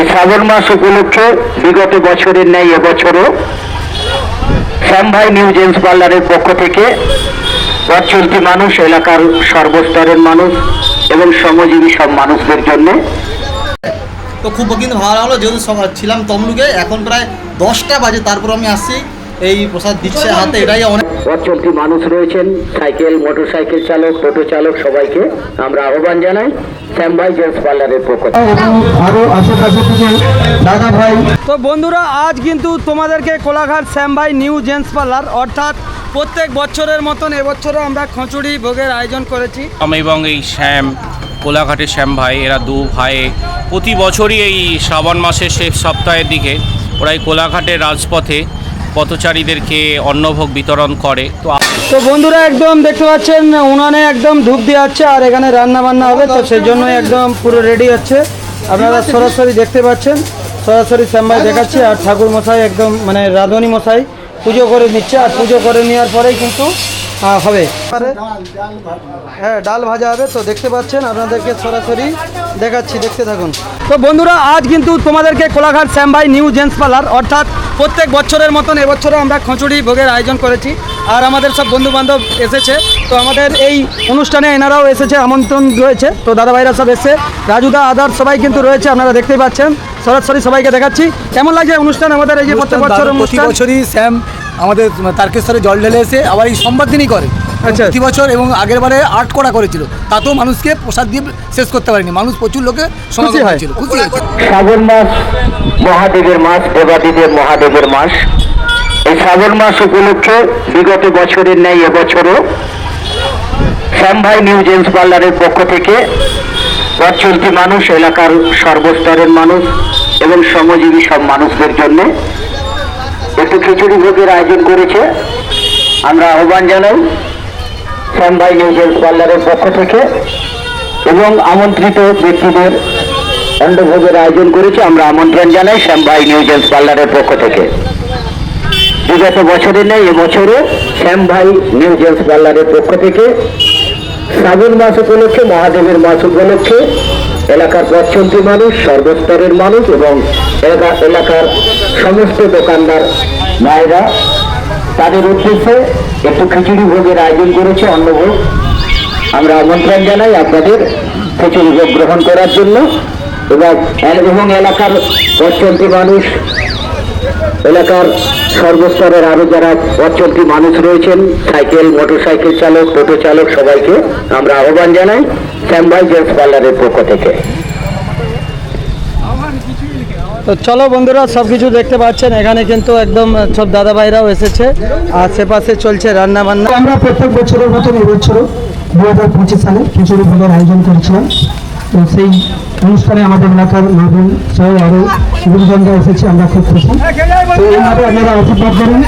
এই শ্রাবণ মাস উপলক্ষে বিগত বছরের ন্যায় এবছরও শ্যামভাই নিউ জেন্টস পার্লারের পক্ষ থেকে পথচলতি মানুষ এলাকার সর্বস্তরের মানুষ এবং শ্রমজীবী সব মানুষদের জন্য। তো খুব কিন্তু ভালো লাগল যেহেতু সকাল ছিলাম তমলুকে এখন প্রায় দশটা বাজে তারপর আমি আসছি এই প্রসাদ দিচ্ছে হাতে এটাই অনেক পথচলতি মানুষ রয়েছেন সাইকেল মোটরসাইকেল চালক টোটো চালক সবাইকে আমরা আহ্বান জানাই। শ্যামভাই জেন্টস পার্লারের পক্ষ আরও আশেপাশে থেকে দাদা ভাই। তো বন্ধুরা আজ কিন্তু তোমাদেরকে Kolaghat Shyambhai new gents parlour অর্থাৎ প্রত্যেক বছরের মতন এবছরও আমরা খিচুড়ি ভোগের আয়োজন করেছি। আমি এবং এই শ্যাম কোলাঘাটের শ্যাম ভাই এরা দু ভাই প্রতি বছরই এই শ্রাবণ মাসের শেষ সপ্তাহের দিকে ওরা এই কোলাঘাটের রাজপথে পথচারীদেরকে অন্নভোগ বিতরণ করে। তো তো বন্ধুরা একদম দেখতে পাচ্ছেন, উনানে একদম ধূপ দিয়ে আছে আর এখানে রান্না বান্না হবে, তো সেই জন্য একদম পুরো রেডি হচ্ছে। আপনারা সরাসরি দেখতে পাচ্ছেন, সরাসরি শ্যামবাই দেখাচ্ছে, আর ঠাকুর মশাই একদম মানে রাঁধুনি মশাই পুজো করে নিচ্ছে, আর পুজো করে নেওয়ার পরেই কিন্তু হবে। হ্যাঁ ডাল ভাজা হবে তো দেখতে পাচ্ছেন আপনাদেরকে সরাসরি দেখাচ্ছি দেখতে থাকুন। তো বন্ধুরা আজ কিন্তু তোমাদেরকে Kolaghat Shyambhai new gents parlour অর্থাৎ প্রত্যেক বছরের মতন এবছরও আমরা খিচুড়ি ভোগের আয়োজন করেছি আর আমাদের সব বন্ধু বান্ধব এসেছে তো আমাদের এই অনুষ্ঠানে এনারাও এসেছে আমন্ত্রণ রয়েছে তো দাদাভাইরা সব এসেছে রাজুদা আদার সবাই কিন্তু রয়েছে আপনারা দেখতেই পাচ্ছেন সরাসরি সবাইকে দেখাচ্ছি। কেমন লাগছে অনুষ্ঠান আমাদের এই যে প্রত্যেক বছর অনুষ্ঠান? বছরই স্যাম আমাদের তারকেশ্বরে জল ঢেলে এসে আবার এই সোমবার দিনই করে। আচ্ছা। প্রতি বছর এবং আগের বারে আর্ট করা করেছিল। তাতেও মানুষকে প্রসাদ দিয়ে শেষ করতে পারেনি। মানুষ প্রচুর লোকে সমাগম হয়। হয়েছিল। খুশি হয়েছে। শ্রাবণ মাস মহাদেবের মাস দেবাদিদেব মহাদেবের মাস। এই শ্রাবণ মাস উপলক্ষে বিগত বছরের ন্যায় এবছরও শ্যামভাই নিউ জেন্টস পার্লারের পক্ষ থেকে পথচলতি মানুষ এলাকার সর্বস্তরের মানুষ এবং শ্রমজীবী সব মানুষদের জন্য একটু খিচুড়ি ভোগের আয়োজন করেছে। আমরা আহ্বান জানাই শ্যামভাই নিউ জেন্টস পার্লারের পক্ষ থেকে এবং আমন্ত্রিত ব্যক্তিদের অন্নভোগের আয়োজন করেছে। আমরা আমন্ত্রণ জানাই শ্যামভাই নিউ জেন্টস পার্লারের পক্ষ থেকে। বিগত বছরে নেই, এবছরও শ্যামভাই নিউ জেন্টস পার্লারের পক্ষ থেকে শ্রাবণ মাস উপলক্ষে, মহাদেবের মাস উপলক্ষে এলাকার পথচলতি মানুষ, সর্বস্তরের মানুষ এবং এলাকা- এলাকার সমস্ত দোকানদার মায়েরা। তাদের উদ্দেশ্যে একটু খিচুড়ি ভোগের আয়োজন করেছে অন্নভোগ। আমরা আমন্ত্রণ জানাই আপনাদের খিচুড়ি ভোগ গ্রহণ করার জন্য। এবং এবং এলাকার পথচলতি মানুষ এলাকার সর্বস্তরের আরও যারা পথচলতি মানুষ রয়েছেন সাইকেল মোটরসাইকেল চালক টোটো চালক সবাইকে আমরা আহ্বান জানাই শ্যামভাই জেন্টস পার্লারের পক্ষ থেকে। তো চলো বন্ধুরা সব কিছু দেখতে পাচ্ছেন এখানে কিন্তু একদম সব দাদা ভাইরাও এসেছে আর সেপাশে চলছে রান্না বান্না আমরা প্রত্যেক বছরের মতন এবছরও দু হাজার পঁচিশ সালে খিচুড়ি ভোগের আয়োজন করেছিলাম তো সেই অনুষ্ঠানে আমাদের এলাকার নবীন সহ আরও গুরুজনরা এসেছে, আমরা খুব খুশি। তো এইভাবে আপনারা আশীর্বাদ করুন।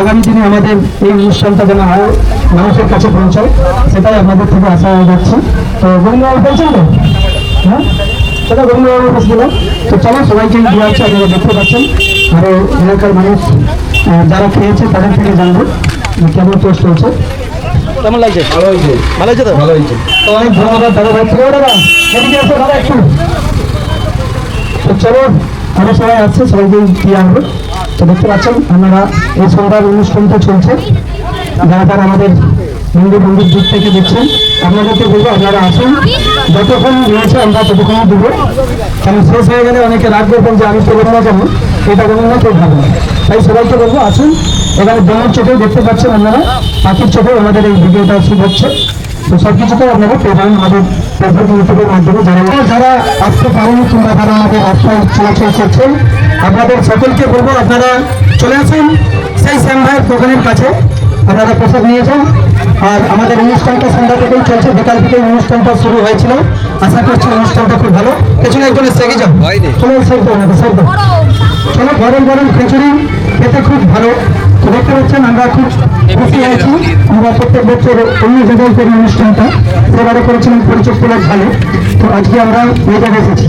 আগামী দিনে আমাদের এই অনুষ্ঠানটা যেন আরও মানুষের কাছে পৌঁছায়, সেটাই আপনাদের থেকে আশা রাখছি। তো গোবিন্দবাবু বলছেন তো? হ্যাঁ? সেটা গোবিন্দবাবু বলছিলাম তো চলো, সবাইকে দু আছে আপনারা দেখতে পাচ্ছেন। আরও এলাকার মানুষ যারা খেয়েছে তাদের থেকে জানব কেমন টেস্ট হয়েছে। কেমন লাগছে? ভালো হয়েছে। ভালো হয়েছে তো? ভালো হয়েছে। তো অনেক ধন্যবাদ দাদা ভাই। প্রিয় দাদা এদিকে আসো দাদা একটু। তো চলো আরও সবাই আছে সবাইকে দিয়ে আনব তো দেখতে পাচ্ছেন আপনারা এই সন্ধ্যার অনুষ্ঠানটা চলছে। যারা তারা আমাদের হিন্দু বন্ধুর দিক থেকে দেখছেন আপনাদেরকে বলব আপনারা আসুন। যতক্ষণ রয়েছে আমরা ততক্ষণ দেবো। কারণ শেষ হয়ে গেলে অনেকে রাগ করবেন যে আমি করব না কেন? এটা করব না কেউ ভালো না। তাই সবাইকে বলব আসুন। এখানে দমের চোখেও দেখতে পাচ্ছেন আপনারা। পাখির চোখে আমাদের এই ভিডিওটা শুরু হচ্ছে। তো সব কিছুতে আপনারা পেয়ে আমাদের ফেসবুক ইউটিউবের মাধ্যমে যারা যারা আসতে পারেন কিংবা যারা আমাদের রাস্তায় চলাচল করছেন আপনাদের সকলকে বলব আপনারা চলে আসুন সেই শ্যাম ভাইয়ের দোকানের কাছে। আপনারা প্রসাদ নিয়ে যান। আর আমাদের অনুষ্ঠানটা সন্ধ্যা থেকেই চলছে বিকাল থেকে অনুষ্ঠানটা শুরু হয়েছিল। আশা করছি অনুষ্ঠানটা খুব ভালো। পেছনে একজন এসে যাও। চলো সাইড দাও সাইড দাও। চলো গরম গরম খিচুড়ি খেতে খুব ভালো। তো দেখতে পাচ্ছেন আমরা খুব খুশি হয়েছি আমরা প্রত্যেক বছর অন্য জায়গায় করি অনুষ্ঠানটা সেবারে করেছিলাম পরিচয় তোলার ভালো। তো আজকে আমরা এই জায়গায় এসেছি।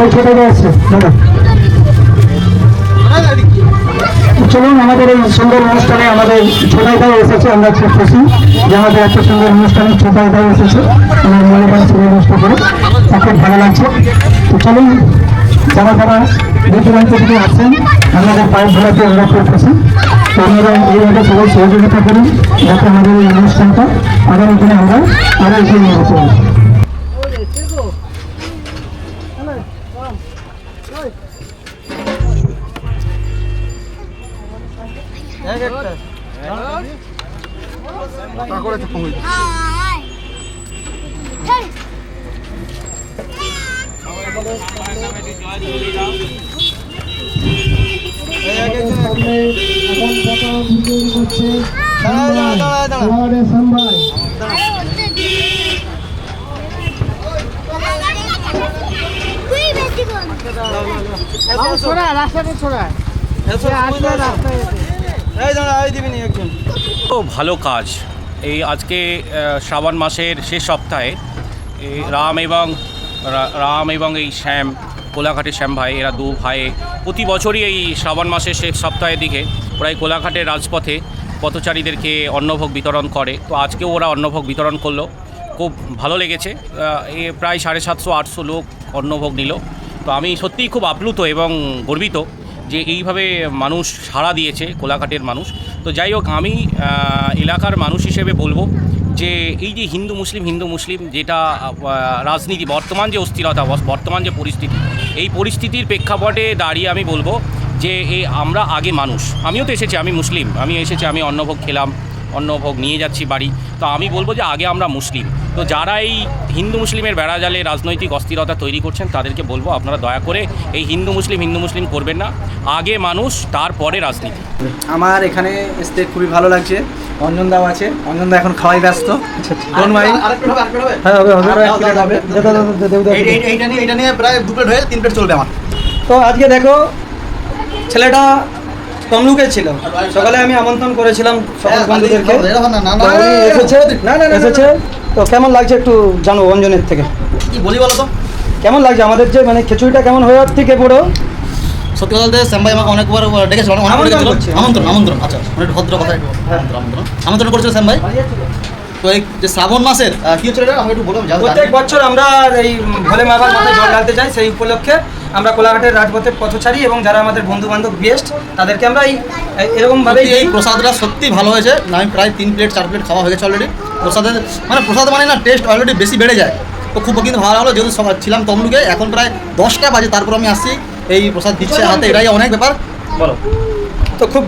ওই ছোট এসছে দাদা। চলুন আমাদের এই সুন্দর অনুষ্ঠানে আমাদের ছোটাই দাও এসেছে আমরা খুব খুশি যে আমাদের এত সুন্দর অনুষ্ঠানে ছোটাই দাও এসেছে। আমার মনে হয় সুন্দর অনুষ্ঠান করে তা খুব ভালো লাগছে। তো চলুন যারা যারা দূর দূরান্ত থেকে আসছেন আপনাদের পায়ের ধরাতে অনুরোধ করতেছি তো আপনারা এইভাবে সবাই সহযোগিতা করুন। যাতে আমাদের এই অনুষ্ঠানটা আগামী দিনে আমরা আরও এগিয়ে নিয়ে যেতে দাঁড়া, দাঁড়া, তো ভালো কাজ। এই আজকে শ্রাবণ মাসের শেষ সপ্তাহে রাম এবং রাম এবং এই শ্যাম কোলাঘাটের শ্যাম ভাই, এরা দু ভাই। প্রতি বছরই এই শ্রাবণ মাসের শেষ সপ্তাহের দিকে এই কোলাঘাটের রাজপথে পথচারীদেরকে অন্নভোগ বিতরণ করে। তো আজকেও ওরা অন্নভোগ বিতরণ করল। খুব ভালো লেগেছে। এ প্রায় সাড়ে সাতশো, আটশো লোক অন্নভোগ নিল। তো আমি সত্যিই খুব আপ্লুত এবং গর্বিত যে এইভাবে মানুষ সাড়া দিয়েছে, কোলাঘাটের মানুষ। তো যাই হোক, আমি এলাকার মানুষ হিসেবে বলব যে এই যে হিন্দু মুসলিম হিন্দু মুসলিম যেটা রাজনীতি, বর্তমান যে অস্থিরতা বর্তমান যে পরিস্থিতি, এই পরিস্থিতির প্রেক্ষাপটে দাঁড়িয়ে আমি বলব যে এই আমরা আগে মানুষ। আমিও তো এসেছি, আমি মুসলিম, আমি এসেছি, আমি অন্নভোগ খেলাম অন্নভোগ নিয়ে যাচ্ছি বাড়ি। তো আমি বলব যে আগে আমরা মুসলিম। তো যারা এই হিন্দু মুসলিমের বেড়াজালে রাজনৈতিক অস্থিরতা তৈরি করছেন তাদেরকে বলব আপনারা দয়া করে এই হিন্দু মুসলিম হিন্দু মুসলিম করবেন না। আগে মানুষ তারপরে রাজনীতি। আমার এখানে আসতে খুবই ভালো লাগছে। অঞ্জন দাও আছে। অঞ্জন দা এখন খাওয়াই ব্যস্ত? হ্যাঁ হবে হবে। প্লেট হবে। দে এইটা নিয়ে- এইটা নিয়ে প্রায় প্লেট হয়ে তিন প্লেট চলবে আমার। তো আজকে দেখো ছেলেটা তমলুকে ছিল। সকালে আমি আমন্ত্রণ করেছিলাম সকল হ্যাঁ, বন্ধুদেরকে। না, না, এসেছে? তো কেমন লাগছে একটু জানো অঞ্জনের থেকে? কি বলি বলো তো? কেমন লাগছে? আমাদের যে মানে খিচুড়িটা কেমন হয়ে থেকে পুরো সত্যি কথা বলতে শ্যাম ভাই আমাকে অনেকবার ডেকেছিল অনেক আমন্ত্রণ আমন্ত্রণ আচ্ছা মানে একটু ভদ্র কথা আমন্ত্রণ আমন্ত্রণ। আমন্ত্রণ করেছিল শ্যাম ভাই তো এই যে শ্রাবণ মাসের কি হচ্ছে আমাকে একটু বললাম প্রত্যেক বছর আমরা এই ভোলে মাবার মাথায় জল ঢালতে যাই সেই উপলক্ষে। আমরা কোলাঘাটের রাজপথের পথচারী এবং যারা আমাদের বন্ধু বান্ধব গেস্ট তাদেরকে আমরা এই এরকম ভাবে এই প্রসাদটা সত্যি ভালো হয়েছে। আমি প্রায় তিন প্লেট চার প্লেট খাওয়া হয়ে গেছে অলরেডি প্রসাদের মানে প্রসাদ মানে না টেস্ট অলরেডি বেশি বেড়ে যায়। তো খুব কিন্তু ভালো হলো যেহেতু ছিলাম তমলুকে এখন প্রায় দশটা বাজে তারপর আমি আসছি। এই প্রসাদ দিচ্ছে হাতে এটাই অনেক ব্যাপার। বলো। তো খুব